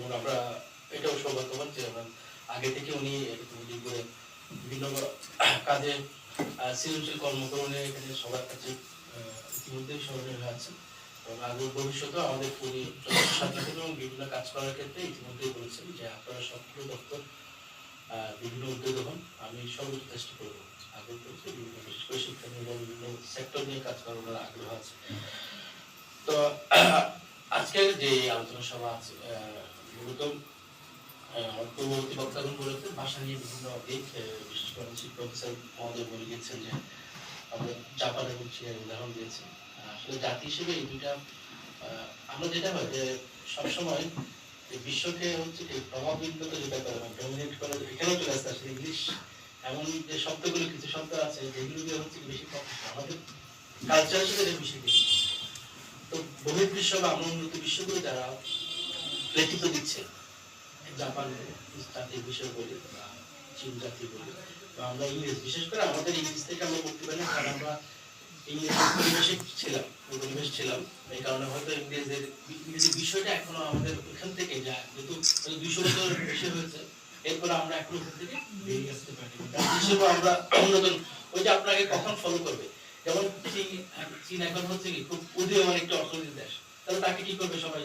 এবং আমরা এটাও সৌভাগ্যবান যে আগে থেকে উনি বিভিন্ন কাজে সৃজনশীল কর্মকরণে এখানে সবার কাছে ইতিমধ্যেই স্মরণীয় হয়ে আছেন। এবং আগে ভবিষ্যতেও আমাদের উনি সাথে এবং বিভিন্ন কাজ করার ক্ষেত্রে ইতিমধ্যেই বলেছেন যে আপনারা সবগুলো দপ্তর বিভিন্ন উদ্যোগে হন। আমি সর্বোচ্চ চেষ্টা করব আগ্রহ করছি বিভিন্ন, বিশেষ করে শিক্ষা নিয়ে বিভিন্ন সেক্টর নিয়ে কাজ করার আগ্রহ আছে। তো, আজকের যে আলোচনা সভা আছে মূলত পূর্ববর্তী বক্তাগণ বলেছেন ভাষা নিয়ে বিভিন্ন দিক বিশেষ করে শিক্ষক মহোদয় বলে গিয়েছেন যে, আমরা জাপান এবং চীনের উদাহরণ দিয়েছি। আসলে জাতি হিসেবে এই দুইটা আমরা যেটা হয় যে, সবসময় বিশ্বকে হচ্ছে কি প্রভাবিত যেটা করে মানে ডমিনেট করে এখানেও চলে আসতে আসলে ইংলিশ এমন যে শব্দগুলো, কিছু শব্দ আছে যেগুলো দিয়ে হচ্ছে বেশি আমাদের এটা বেশি বেশি তো বহির্বিশ্ব বা আমরা উন্নত বিশ্বগুলো যারা নেতৃত্ব দিচ্ছে জাপান জাতির বিষয় বলি বা চীন জাতি বলি। বা আমরা ইংরেজ, বিশেষ করে আমাদের ইংরেজ থেকে আমরা বলতে পারি কারণ আমরা ইংরেজ পরিবেশে ছিলাম পরিবেশ ছিলাম। এই কারণে হয়তো ইংরেজি বিষয়টা এখনও আমাদের ওখান থেকে যায়, যেহেতু দুইশো বছর বেশি হয়েছে। এরপরে আমরা ওখান থেকে বেরিয়ে আসতে পারি হিসেবে আমরা ওই যে আপনাকে কখন ফলো করবে? যেমন চীন চীন এখন হচ্ছে কি খুব উদীয়মান একটা অর্থনীতি দেশ। তাহলে তাকে কি করবে সবাই?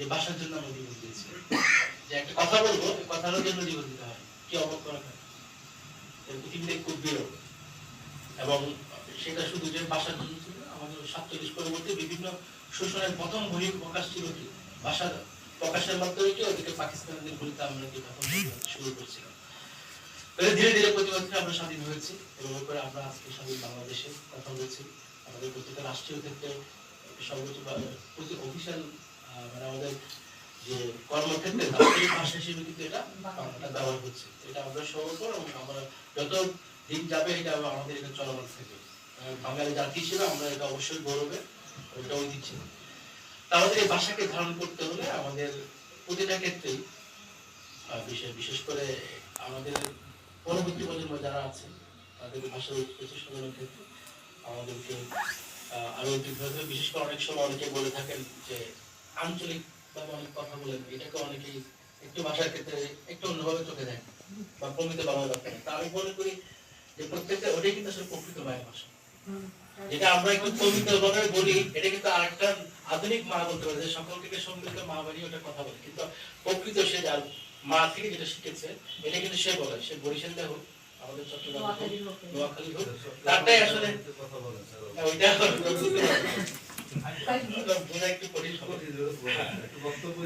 যে ভাষার জন্য আমরা জীবন দিয়েছি। যে একটা কথা বলব কথার জন্য জীবন দিতে হয়। কি অবাক করা হয়? পৃথিবীতে খুব বিরল। এবং সেটা শুধু যে ভাষার জন্য ছিল আমাদের সাতচল্লিশ পরবর্তী বিভিন্ন শোষণের প্রথম প্রকাশ ছিল কি? প্রকাশের মাধ্যমে কি ওদিকে বিরুদ্ধে আমরা কি শুরু করছিলাম? তাহলে ধীরে ধীরে প্রতিবাদ আমরা স্বাধীন হয়েছি এবং আমরা আজকে স্বাধীন বাংলাদেশে কথা বলছি। আমাদের প্রত্যেকটা রাষ্ট্রীয় ক্ষেত্রে সর্বোচ্চ অফিসিয়াল মানে আমাদের যে কর্মক্ষেত্রে দাপ্তরিক ভাষা হিসেবে কিন্তু এটা বাংলাটা ব্যবহার হচ্ছে এটা আমরা এবং আমরা যত দিন যাবে এটা আমাদের এটা চলমান থাকবে। বাঙালি জাতি আমরা এটা অবশ্যই গৌরবে এটা ঐতিহ্য এই ভাষাকে ধারণ করতে হলে আমাদের প্রতিটা ক্ষেত্রেই বিশেষ বিশেষ করে আমাদের পরবর্তী প্রজন্ম যারা আছে তাদের ভাষা সাধনের ক্ষেত্রে আমাদেরকে আরও বিশেষ করে অনেক সময় অনেকে বলে থাকেন যে আঞ্চলিক ভাবে অনেক কথা বলেন এটাকে অনেকেই একটু ভাষার ক্ষেত্রে একটু অন্যভাবে চোখে দেয় বা প্রমিত বাংলা দরকার তা আমি মনে করি যে প্রত্যেকটা ওটাই কিন্তু আসলে প্রকৃত মায়ের ভাষা। যেটা আমরা একটু প্রমিত ভাবে বলি এটা কিন্তু আরেকটা আধুনিক মা বলতে পারে যে সম্মিলিত মা বাড়ি ওটা কথা বলে। কিন্তু প্রকৃত সে যার মা থেকে যেটা শিখেছে এটা কিন্তু সে বলে। সে বরিশালে হোক আমাদের চট্টগ্রাম নোয়াখালী হোক। তারটাই আসলে হ্যাঁ, ওইটা বুঝতে পারছি। ওটা বোঝা একটু কঠিন হবে। বক্তব্য